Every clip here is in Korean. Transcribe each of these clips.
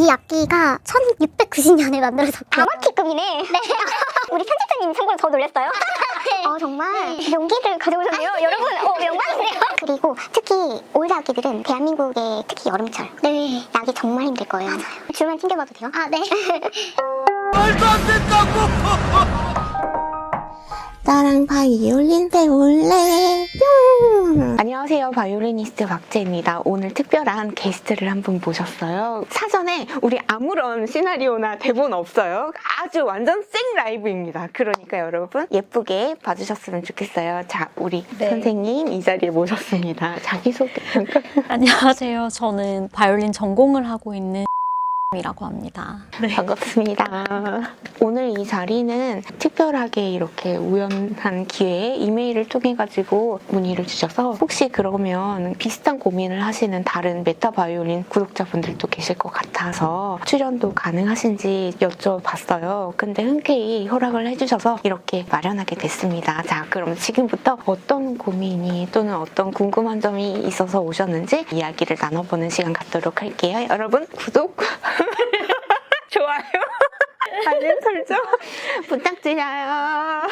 이 악기가 1690년에 만들어졌고 아마티급이네. 네. 우리 편집자님 참고로 더 놀랐어요. 어 정말 용기를 가져오셨네요. 여러분, 어 영광이네요. 그리고 특히 올드 악기들은 대한민국의 특히 여름철 네. 나기 정말 힘들 거예요. 맞아요. 줄만 튕겨봐도 돼요? 아 네. 나랑 바이올린 배울래? 뿅! 안녕하세요. 바이올리니스트 박재입니다. 오늘 특별한 게스트를 한 분 모셨어요. 사전에 우리 아무런 시나리오나 대본 없어요. 아주 완전 생 라이브입니다. 그러니까 여러분 예쁘게 봐주셨으면 좋겠어요. 자 우리 네. 선생님 이 자리에 모셨습니다. 자기소개. 잠깐 안녕하세요. 저는 바이올린 전공을 하고 있는 이라고 합니다. 반갑습니다. 오늘 이 자리는 특별하게 이렇게 우연한 기회에 이메일을 통해 가지고 문의를 주셔서 혹시 그러면 비슷한 고민을 하시는 다른 메타바이올린 구독자분들도 계실 것 같아서 출연도 가능하신지 여쭤봤어요. 근데 흔쾌히 허락을 해주셔서 이렇게 마련하게 됐습니다. 자, 그럼 지금부터 어떤 고민이 또는 어떤 궁금한 점이 있어서 오셨는지 이야기를 나눠보는 시간 갖도록 할게요. 여러분 구독 좋아요. 알림 설정 부탁드려요.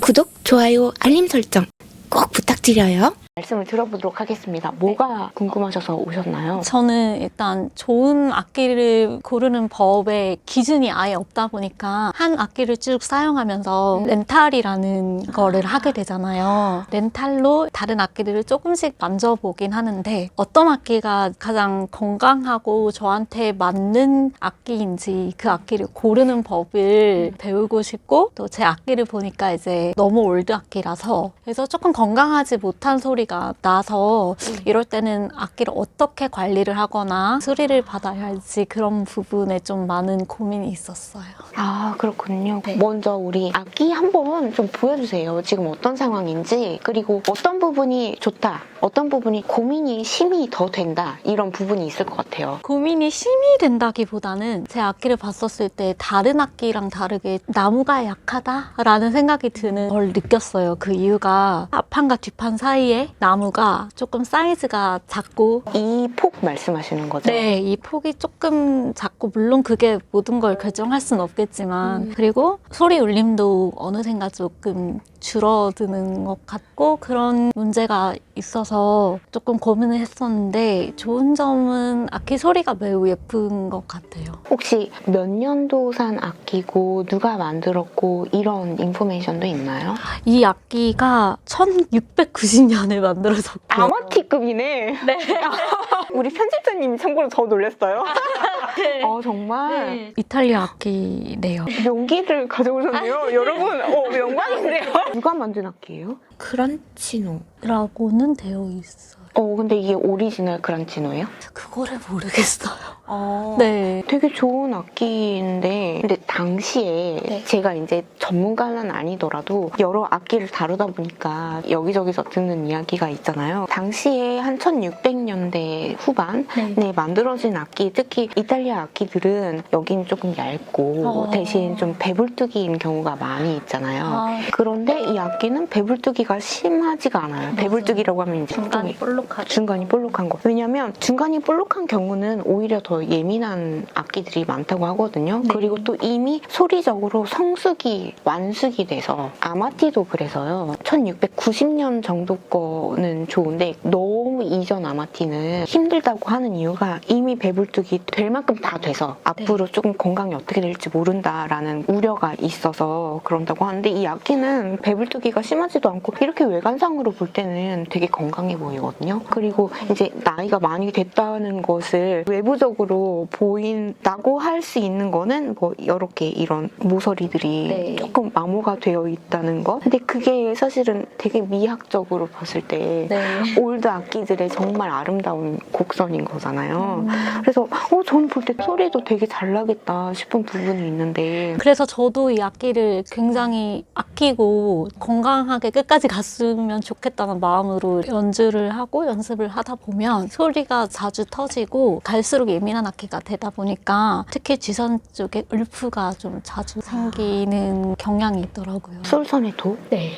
구독, 좋아요, 알림 설정 꼭 부탁드려요. 말씀을 들어보도록 하겠습니다. 뭐가 궁금하셔서 오셨나요? 저는 일단 좋은 악기를 고르는 법에 기준이 아예 없다 보니까 한 악기를 쭉 사용하면서 렌탈이라는 거를 하게 되잖아요. 렌탈로 다른 악기들을 조금씩 만져보긴 하는데 어떤 악기가 가장 건강하고 저한테 맞는 악기인지 그 악기를 고르는 법을 배우고 싶고 또 제 악기를 보니까 이제 너무 올드 악기라서 그래서 조금 건강하지 못한 소리 가 나서 이럴 때는 악기를 어떻게 관리를 하거나 수리를 받아야 할지 그런 부분에 좀 많은 고민이 있었어요. 아 그렇군요. 네. 먼저 우리 악기 한번 좀 보여주세요. 지금 어떤 상황인지 그리고 어떤 부분이 좋다, 어떤 부분이 고민이 심이 더 된다 이런 부분이 있을 것 같아요. 고민이 심이 된다기보다는 제 악기를 봤었을 때 다른 악기랑 다르게 나무가 약하다라는 생각이 드는 걸 느꼈어요. 그 이유가 앞판과 뒷판 사이에 나무가 조금 사이즈가 작고 이 폭 말씀하시는 거죠? 네, 이 폭이 조금 작고 물론 그게 모든 걸 결정할 수는 없겠지만 그리고 소리 울림도 어느샌가 조금 줄어드는 것 같고 그런 문제가 있어서 조금 고민을 했었는데 좋은 점은 악기 소리가 매우 예쁜 것 같아요. 혹시 몇 년도 산 악기고 누가 만들었고 이런 인포메이션도 있나요? 이 악기가 1690년에 만들어졌고 아마티급이네. 네. 우리 편집자님이 참고로 더 놀랐어요. 어 정말 이탈리아 악기래요. 용기를 가져오셨네요. 여러분, 어, 영광인데요. 누가 만든 악기예요? 크란치노. 라고는 되어 있어요. 어, 근데 이게 오리지널 크란치노예요? 그거를 모르겠어요. 어. 네. 되게 좋은 악기인데, 근데 당시에 네. 제가 이제 전문가는 아니더라도 여러 악기를 다루다 보니까 여기저기서 듣는 이야기가 있잖아요. 당시에 한 1600년대 후반에 네. 만들어진 악기, 특히 이탈리아 악기들은 여긴 조금 얇고 어. 대신 좀 배불뚝이인 경우가 많이 있잖아요. 아, 그런데 이 악기는 배불뚝이가 심하지가 않아요. 배불뚝이라고 하면 이제 좀 볼록하죠. 중간이 볼록한 거. 왜냐면 중간이 볼록한 경우는 오히려 더 예민한 악기들이 많다고 하거든요. 네. 그리고 또 이미 소리적으로 성숙이 완숙이 돼서 아마티도 그래서요. 1690년 정도 거는 좋은데 너무 이전 아마티는 힘들다고 하는 이유가 이미 배불뚝이 될 만큼 다 돼서 앞으로 조금 건강이 어떻게 될지 모른다라는 우려가 있어서 그런다고 하는데 이 악기는 배불뚝이가 심하지도 않고 이렇게 외관상으로 볼 때는 되게 건강해 보이거든요. 그리고 이제 나이가 많이 됐다는 것을 외부적으로 보인다고 할 수 있는 거는 뭐 이렇게 이런 모서리들이 네. 조금 마모가 되어 있다는 거. 근데 그게 사실은 되게 미학적으로 봤을 때 네. 올드 악기들의 정말 아름다운 곡선인 거잖아요. 음. 그래서 어 저는 볼 때 소리도 되게 잘 나겠다 싶은 부분이 있는데 그래서 저도 이 악기를 굉장히 아끼고 건강하게 끝까지 갔으면 좋겠다는 마음으로 연주를 하고 연습을 하다 보면 소리가 자주 터지고 갈수록 예민한 악기가 되다 보니까 특히 쥐선 쪽에 울프가 좀 자주 생기는 경향이 있더라고요. 솔선의 도? 네.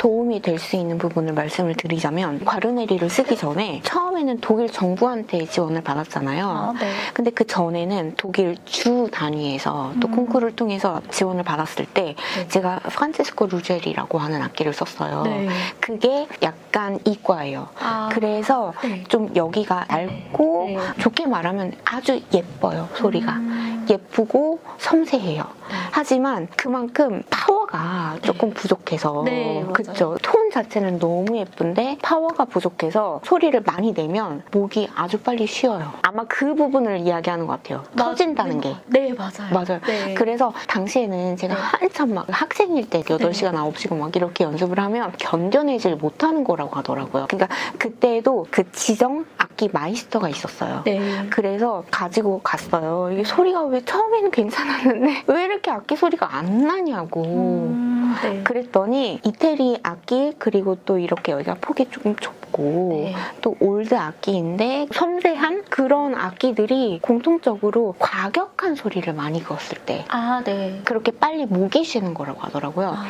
도움이 될 수 있는 부분을 말씀을 드리자면 과르네리를 쓰기 전에 처음에는 독일 정부한테 지원을 받았잖아요. 네. 근데 그 전에는 독일 주 단위에서 또 음. 콩쿠르를 통해서 지원을 받았을 때 네. 제가 프란체스코 루젤이라고 하는 악기를 썼어요. 네. 그게 약간 이과예요. 아, 그래서 네. 좀 여기가 얇고 네. 좋게 말하면 아주 예뻐요 소리가 음. 예쁘고 섬세해요 네. 하지만 그만큼 파워가 조금 부족해서 네. 그쵸 톤 자체는 너무 예쁜데 파워가 부족해서 소리를 많이 내면 목이 아주 빨리 쉬어요 아마 그 부분을 이야기하는 것 같아요 터진다는 게 네, 맞아요. 맞아요. 네. 그래서 당시에는 제가 네. 한참 막 학생일 때 8시간, 9시간 막 이렇게 연습을 하면 견뎌내질 못하는 거라고 하더라고요. 그러니까 그때도 그 지정 악기 마이스터가 있었어요. 네. 그래서 가지고 갔어요. 이게 소리가 왜 처음에는 괜찮았는데 왜 이렇게 악기 소리가 안 나냐고. 음, 네. 그랬더니 이태리 악기 그리고 또 이렇게 여기가 폭이 조금 좁고 네. 또 올드 악기인데 섬세한 그런 악기들이 공통적으로 과격한 소리를 많이 그었을 때 아, 네. 그렇게 빨리 목이 쉬는 거라고 하더라고요. 아,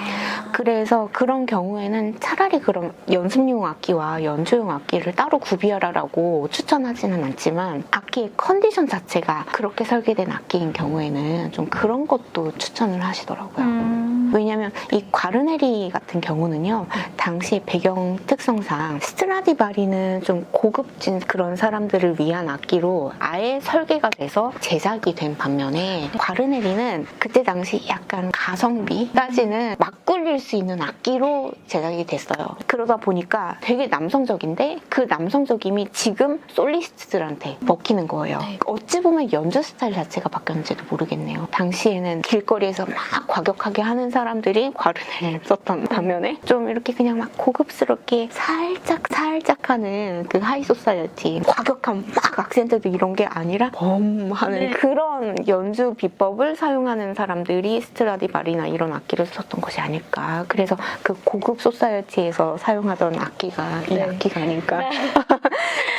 그래서 그런 경우에는 차라리 그럼 연습용 악기와 연주용 악기를 따로 구비하라라고 추천하지는 않지만 악기의 컨디션 자체가 그렇게 설계된 악기인 경우에는 좀 그런 것도 추천을 하시더라고요. 음, 왜냐면 이 과르네리 같은 경우는요 당시 배경 특성상 스트라디바리는 좀 고급진 그런 사람들을 위한 악기로 아예 설계가 돼서 제작이 된 반면에 과르네리는 그때 당시 약간 가성비 따지는 막 굴릴 수 있는 악기로 제작이 됐어요. 그러다 보니까 되게 남성적인데 그 남성적임이 지금 솔리스트들한테 먹히는 거예요. 네. 어찌 보면 연주 스타일 자체가 바뀌었는지도 모르겠네요. 당시에는 길거리에서 막 과격하게 하는 사람들이 과르네를 썼던 반면에 좀 이렇게 그냥 막 고급스럽게 살짝 살짝 하는 그 하이 소사이어티 과격한 막 악센트도 이런 게 아니라 범 하는 네. 그런 연주 비법을 사용하는 사람들이 스트라디바리나 이런 악기를 썼던 것이 아닐까 그래서 그 고급 소사이어티에서 사용하던 악기가 이 네. 악기가 아닐까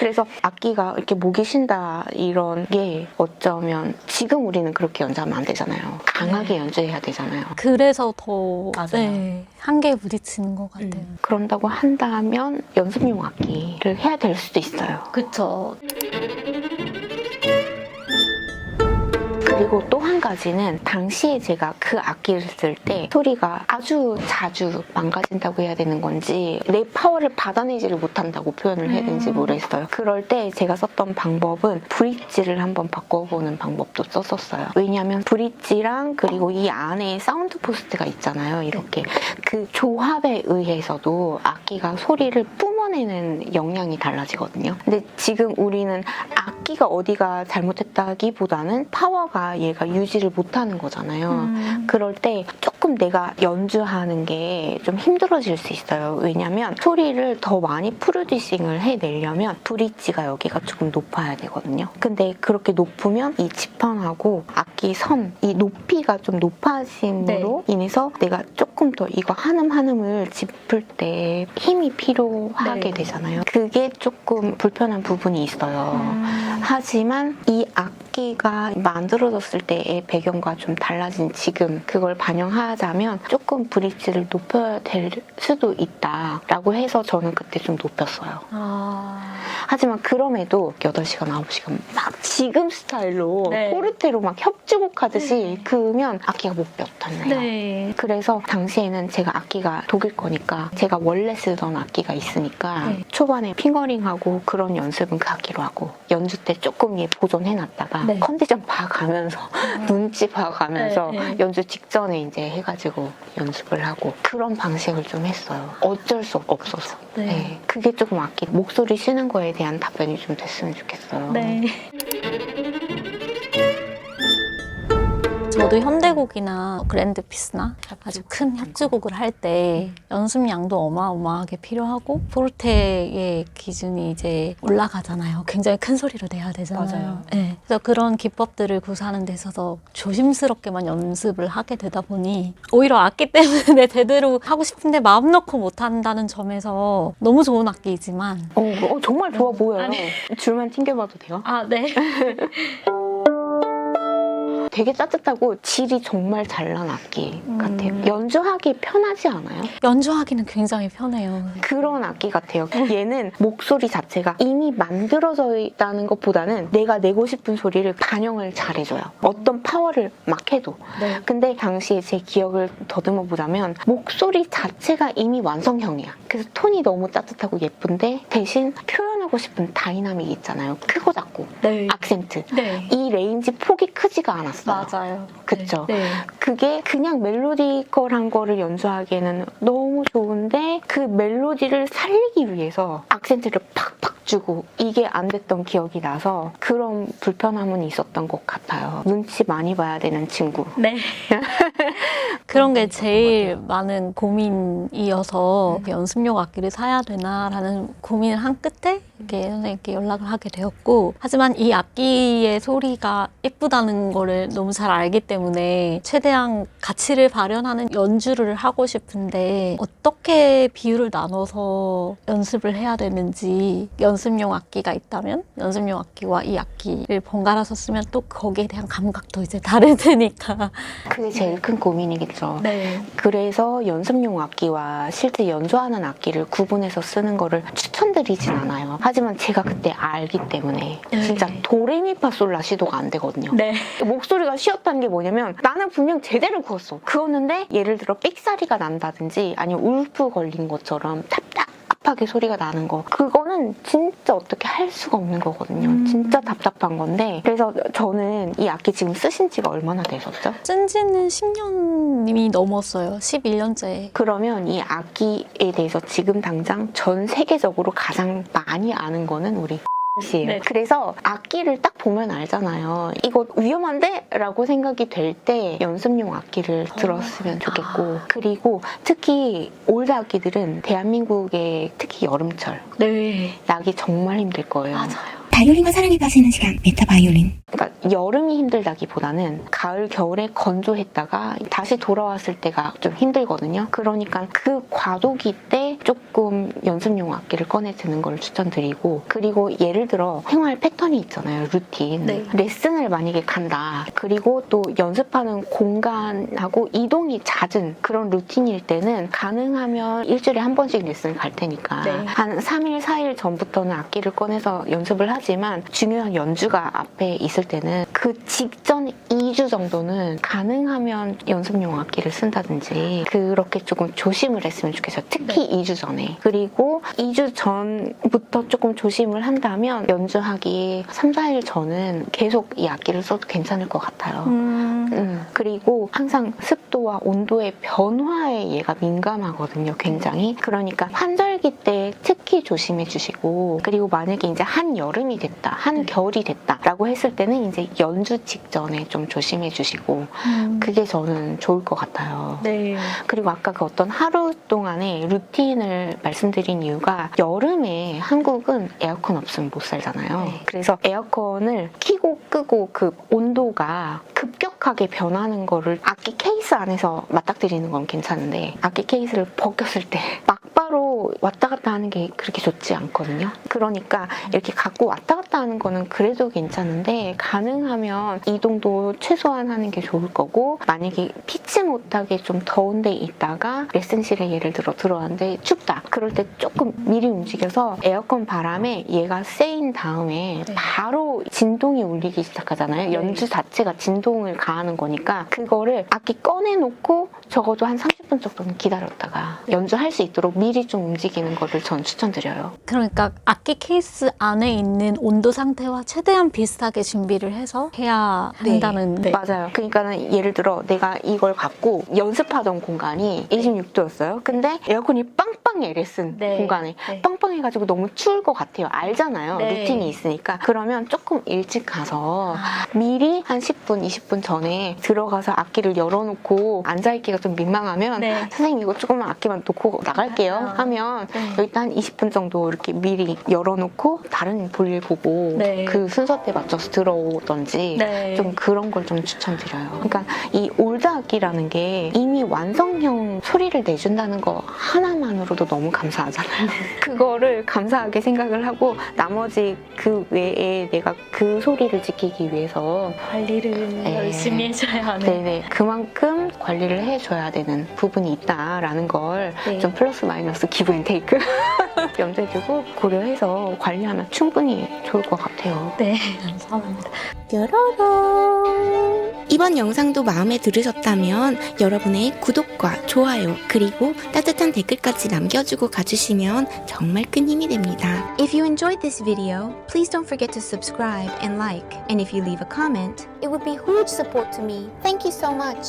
그래서 악기가 이렇게 목이 쉰다 이런 게 어쩌면 지금 우리는 그렇게 연주하면 안 되잖아요. 강하게 연주해야 되잖아요. 그래서 더 맞아요. 네, 한계에 부딪히는 것 같아요. 음. 그런다고 한다면 연습용 악기를 해야 될 수도 있어요. 그쵸. 그리고 또 한 가지는 당시에 제가 그 악기를 쓸 때 소리가 아주 자주 망가진다고 해야 되는 건지 내 파워를 받아내지를 못한다고 표현을 해야 되는지 음. 모르겠어요. 그럴 때 제가 썼던 방법은 브릿지를 한번 바꿔보는 방법도 썼었어요. 왜냐하면 브릿지랑 그리고 이 안에 사운드 포스트가 있잖아요. 이렇게 그 조합에 의해서도 악기가 소리를 뿜 어내는 역량이 달라지거든요. 근데 지금 우리는 악기가 어디가 잘못했다기보다는 파워가 얘가 유지를 못하는 거잖아요. 음, 그럴 때 조금 내가 연주하는 게 좀 힘들어질 수 있어요. 왜냐면 소리를 더 많이 프로듀싱을 해내려면 브릿지가 여기가 조금 높아야 되거든요. 근데 그렇게 높으면 이 지판하고 악기 선, 이 높이가 좀 높아짐으로 인해서 내가 조금 더 이거 한음 한음을 짚을 때 힘이 필요하게 네. 되잖아요. 그게 조금 불편한 부분이 있어요. 음, 하지만 이 악기가 만들어졌을 때의 배경과 좀 달라진 지금 그걸 반영하 자면 조금 브릿지를 높여야 될 수도 있다라고 해서 저는 그때 좀 높였어요. 아, 하지만 그럼에도 8시간, 9시간 막 지금 스타일로 네. 포르테로 막 협주곡 하듯이 그으면 악기가 못 배웠잖아요. 네. 그래서 당시에는 제가 악기가 독일 거니까 제가 원래 쓰던 악기가 있으니까 네. 초반에 핑거링하고 그런 연습은 그 악기로 하고 연주 때 조금 얘 보존해놨다가 네. 컨디션 봐가면서 눈치 봐가면서 네, 네. 연주 직전에 이제 해가지고 연습을 하고 그런 방식을 좀 했어요. 어쩔 수 없어서. 네. 네. 그게 조금 악기 목소리 쉬는 거에 대한 답변이 좀 됐으면 좋겠어요. 네. 저도 현대곡이나 그랜드 피스나 아주 큰 협주곡을 할 때 연습량도 어마어마하게 필요하고 포르테의 기준이 이제 올라가잖아요. 굉장히 큰 소리로 내야 되잖아요. 맞아요. 네. 그래서 그런 기법들을 구사하는 데 있어서 조심스럽게만 연습을 하게 되다 보니 오히려 악기 때문에 제대로 하고 싶은데 마음 놓고 못 한다는 점에서 너무 좋은 악기이지만 어, 어, 정말 좋아 보여요. 아니. 줄만 튕겨봐도 돼요? 아, 네. 되게 따뜻하고 질이 정말 잘난 악기 음. 같아요. 연주하기 편하지 않아요? 연주하기는 굉장히 편해요. 그런 악기 같아요. 얘는 목소리 자체가 이미 만들어져 있다는 것보다는 내가 내고 싶은 소리를 반영을 잘해줘요. 어떤 파워를 막 해도. 네. 근데 당시에 제 기억을 더듬어 보자면 목소리 자체가 이미 완성형이야. 그래서 톤이 너무 따뜻하고 예쁜데 대신 표현하고 싶은 다이나믹 있잖아요. 크고 작고 네. 악센트. 네. 이 레인지 폭이 크지가 않았어요. 맞아요. 그쵸? 네. 그게 그냥 멜로디컬한 거를 연주하기에는 너무 좋은데 그 멜로디를 살리기 위해서 악센트를 팍팍 주고 이게 안 됐던 기억이 나서 그런 불편함은 있었던 것 같아요. 눈치 많이 봐야 되는 친구. 네. 그런 게 제일 많은 고민이어서 연습용 악기를 사야 되나라는 고민을 한 끝에 이렇게 선생님께 연락을 하게 되었고 하지만 이 악기의 소리가 예쁘다는 거를 너무 잘 알기 때문에 최대한 가치를 발현하는 연주를 하고 싶은데 어떻게 비율을 나눠서 연습을 해야 되는지 연습 용 악기가 있다면 연습용 악기와 이 악기를 번갈아서 쓰면 또 거기에 대한 감각도 이제 다르니까 그게 제일 큰 고민이겠죠. 네. 그래서 연습용 악기와 실제 연주하는 악기를 구분해서 쓰는 거를 추천드리진 않아요. 하지만 제가 그때 알기 때문에 진짜 도레미파솔라 시도가 안 되거든요. 네. 목소리가 쉬었다는 게 뭐냐면 나는 분명 제대로 그었어. 그었는데 예를 들어 삑사리가 난다든지 아니면 울프 걸린 것처럼 답답하게 소리가 나는 거. 그거는 진짜 어떻게 할 수가 없는 거거든요. 음. 진짜 답답한 건데 그래서 저는 이 악기 지금 쓰신 지가 얼마나 되셨죠? 쓴 지는 10년이 넘었어요. 11년째. 그러면 이 악기에 대해서 지금 당장 전 세계적으로 가장 많이 아는 거는 우리 씨예요. 네. 그래서 악기를 딱 보면 알잖아요. 이거 위험한데? 라고 생각이 될 때 연습용 악기를 들었으면 좋겠고 그리고 특히 올드 악기들은 대한민국의 특히 여름철 네. 나기 정말 힘들 거예요. 맞아요. 바이올린과 사랑에 빠지는 시간 메타 바이올린 그러니까 여름이 힘들다기보다는 가을 겨울에 건조했다가 다시 돌아왔을 때가 좀 힘들거든요. 그러니까 그 과도기 때 조금 연습용 악기를 꺼내 드는 걸 추천드리고 그리고 예를 들어 생활 패턴이 있잖아요. 루틴. 네. 레슨을 만약에 간다. 그리고 또 연습하는 공간하고 이동이 잦은 그런 루틴일 때는 가능하면 일주일에 한 번씩 레슨을 갈 테니까 네. 한 3일, 4일 전부터는 악기를 꺼내서 연습을 하지만 중요한 연주가 앞에 있을 때는 그 직전 2주 정도는 가능하면 연습용 악기를 쓴다든지 그렇게 조금 조심을 했으면 좋겠어요. 특히 2주 전에. 그리고 2주 전부터 조금 조심을 한다면 연주하기 3, 4일 전은 계속 이 악기를 써도 괜찮을 것 같아요. 음. 음, 그리고 항상 습도와 온도의 변화에 얘가 민감하거든요, 굉장히. 그러니까 환절기 때 특히 조심해 주시고, 그리고 만약에 이제 한 여름이 됐다, 한 겨울이 됐다라고 했을 때는 이제 연주 직전에 좀 조심해 주시고, 음. 그게 저는 좋을 것 같아요. 네. 그리고 아까 그 어떤 하루 동안의 루틴을 말씀드린 이유가 여름에 한국은 에어컨 없으면 못 살잖아요. 네. 그래서 에어컨을 켜고 끄고 그 온도가 급격하게 변하는 거를 악기 케이스 안에서 맞닥뜨리는 건 괜찮은데 악기 케이스를 벗겼을 때 막바로 왔다 갔다 하는 게 그렇게 좋지 않거든요. 그러니까 이렇게 갖고 왔다 갔다 하는 거는 그래도 괜찮은데 가능하면 이동 도 최소한 하는 게 좋을 거고 만약에 피치 못하게 좀 더운 데 있다가 레슨실에 예를 들어 들어왔는데 춥다. 그럴 때 조금 미리 움직여서 에어컨 바람에 얘가 쐬인 다음에 네. 바로 진동이 울리기 시작하잖아요. 연주 자체가 진동을 가하는 거니까 그거를 악기 꺼내놓고 적어도 한 30분 정도는 기다렸다가 연주할 수 있도록 미리 좀 움직이는 거를 전 추천드려요. 그러니까 악기 케이스 안에 있는 온도 상태와 최대한 비슷하게 준비를 해서 해야 네. 한다는 네. 맞아요. 그러니까는 예를 들어 내가 이걸 갖고 연습하던 공간이 26도였어요. 근데 에어컨이 빵빵해 레슨 네. 공간에 네. 빵빵해가지고 너무 추울 것 같아요. 알잖아요. 네. 루틴이 있으니까 그러면 조금 일찍 가서 미리 한 10분, 20분 전에 들어가서 악기를 열어놓고 앉아있기가 좀 민망하면 네. 선생님 이거 조금만 악기만 놓고 나갈게요 아. 하면 네. 일단 20분 정도 이렇게 미리 열어놓고 다른 볼일 보고 네. 그 순서 때 맞춰서 들어오던지 네. 좀 그런 걸 좀 추천드려요. 그러니까 이 올드 악기라는 게 이미 완성형 소리를 내준다는 거 하나만으로도 너무 감사하잖아요. 그거를 거를 감사하게 생각을 하고 나머지 그 외에 내가 그 소리를 지키기 위해서 관리를 네. 열심히 해줘야 하는. 네네 그만큼 관리를 해줘야 되는 부분이 있다라는 걸좀 네. 플러스 마이너스 기브 앤 테이크 염두에 두고 고려해서 관리하면 충분히 좋을 것 같아요. 네, 감사합니다. 뾰로롱 이번 영상도 마음에 들으셨다면 여러분의 구독과 좋아요 그리고 따뜻한 댓글까지 남겨주고 가주시면 정말 큰 힘이 됩니다. If you enjoyed this video, please don't forget to subscribe and like. And if you leave a comment, It would be huge support to me. Thank you so much.